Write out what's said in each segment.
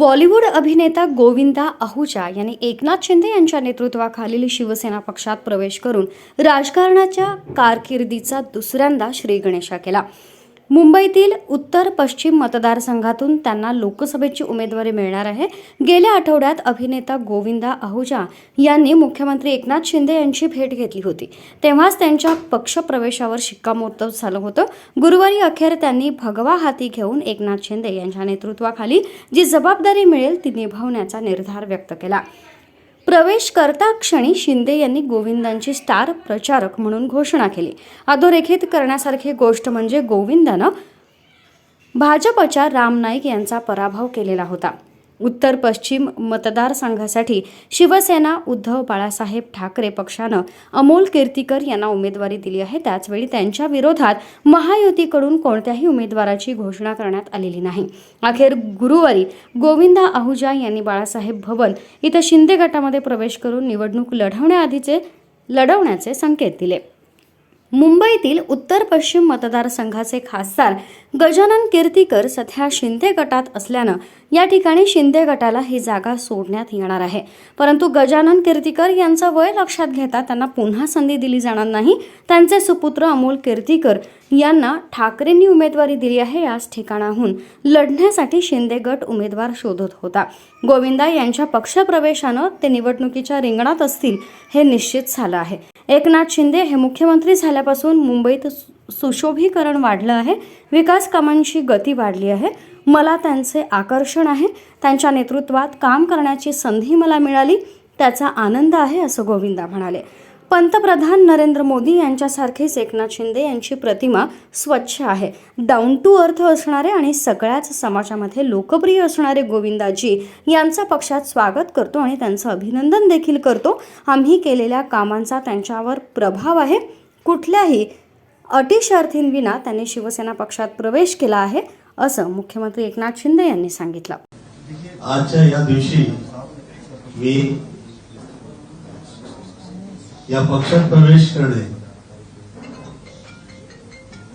बॉलिवूड अभिनेता गोविंदा आहुजा यांनी एकनाथ शिंदे यांच्या नेतृत्वाखालील शिवसेना पक्षात प्रवेश करून राजकारणाच्या कारकिर्दीचा दुसऱ्यांदा श्रीगणेशा केला. मुंबईतील उत्तर पश्चिम मतदारसंघातून त्यांना लोकसभेची उमेदवारी मिळणार आहे. गेल्या आठवड्यात अभिनेता गोविंदा आहुजा यांनी मुख्यमंत्री एकनाथ शिंदे यांची भेट घेतली होती. तेव्हाच त्यांच्या पक्षप्रवेशावर शिक्कामोर्तब झालं होतं. गुरुवारी अखेर त्यांनी भगवा हाती घेऊन एकनाथ शिंदे यांच्या नेतृत्वाखाली जी जबाबदारी मिळेल ती निभावण्याचा निर्धार व्यक्त केला. प्रवेश करता क्षणी शिंदे यांनी गोविंदांची स्टार प्रचारक म्हणून घोषणा केली. अधोरेखित करण्यासारखी गोष्ट म्हणजे गोविंदानं भाजपच्या राम नाईक यांचा पराभव केलेला होता. उत्तर पश्चिम मतदारसंघासाठी शिवसेना उद्धव बाळासाहेब ठाकरे पक्षानं अमोल कीर्तीकर यांना उमेदवारी दिली आहे. त्याचवेळी त्यांच्या विरोधात महायुतीकडून कोणत्याही उमेदवाराची घोषणा करण्यात आलेली नाही. अखेर गुरुवारी गोविंदा आहुजा यांनी बाळासाहेब भवन इथं शिंदे गटामध्ये प्रवेश करून निवडणूक लढवण्याआधीचे लढवण्याचे संकेत दिले. मुंबईतील उत्तर पश्चिम मतदारसंघाचे खासदार गजानन कीर्तीकर सध्या शिंदे गटात असल्यानं या ठिकाणी शिंदे गटाला ही जागा सोडण्यात येणार आहे. परंतु गजानन कीर्तीकर यांचं वय लक्षात घेता त्यांना पुन्हा संधी दिली जाणार नाही. त्यांचे सुपुत्र अमोल कीर्तीकर यांना ठाकरेंनी उमेदवारी दिली आहे याच ठिकाणाहून. लढण्यासाठी शिंदे गट उमेदवार शोधत होता. गोविंदा यांच्या पक्षप्रवेशानं ते निवडणुकीच्या रिंगणात असतील हे निश्चित झालं आहे. एकनाथ शिंदे हे मुख्यमंत्री झाल्यापासून मुंबईत सु- सुशोभीकरण वाढलं आहे. विकास कामांची गती वाढली आहे. मला त्यांचे आकर्षण आहे. त्यांच्या नेतृत्वात काम करण्याची संधी मला मिळाली. त्याचा आनंद आहे असं गोविंदा म्हणाले. पंतप्रधान नरेंद्र मोदी यांच्यासारखीच एकनाथ शिंदे यांची प्रतिमा स्वच्छ आहे. डाऊन टू अर्थ असणारे आणि सगळ्याच समाजामध्ये लोकप्रिय असणारे गोविंदाजी यांचं पक्षात स्वागत करतो आणि त्यांचं अभिनंदन देखील करतो. आम्ही केलेल्या कामांचा त्यांच्यावर प्रभाव आहे. कुठल्याही अटी शर्थींविना त्यांनी शिवसेना पक्षात प्रवेश केला आहे असं मुख्यमंत्री एकनाथ शिंदे यांनी सांगितलं. आजच्या या दिवशी मी या पक्षात प्रवेश करणे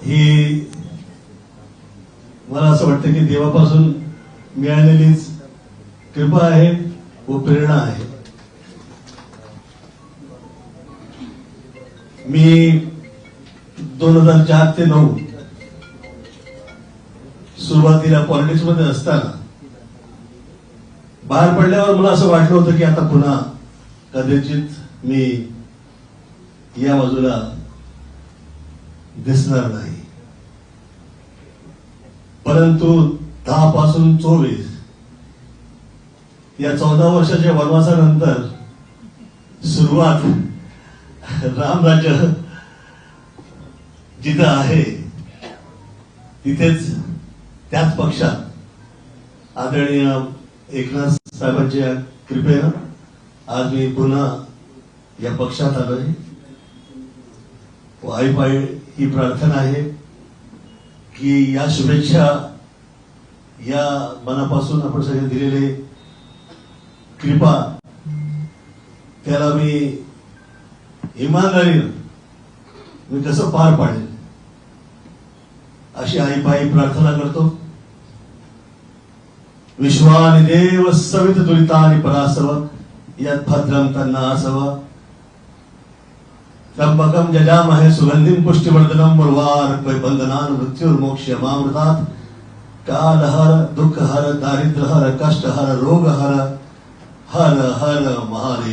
ही मला असं वाटतं की देवापासून मिळालेलीच कृपा आहे व प्रेरणा आहे. मी दोन हजार चार ते नऊ सुरुवातीला पॉलिटिक्समध्ये असताना बाहेर पडल्यावर मला असं वाटलं होतं की आता पुन्हा कदाचित मी या बाजूला दिसणार नाही. परंतु दहा पासून चोवीस या चौदा वर्षाच्या वनवासानंतर सुरुवात रामराज्य जिथं आहे तिथेच त्याच पक्षात आदरणीय एकनाथ साहेबांच्या कृपेनं आज मी पुन्हा या पक्षात आलोय. आईपाई ही प्रार्थना आहे की या शुभेच्छा या मनापासून आपण सगळे दिलेले कृपा त्याला मी इमानदारीनं मी कसं पार पाडेल. अशी आईपाई प्रार्थना करतो. विश्वानि देव सवित दुरितानि परासव भद्रम त्यांना असावा تمبکم ججامہ سگندیم پوروار کو بندنا متویہ معمر کا دکھ ہر داردر ہر کش ہر روگ ہر ہر ہر مح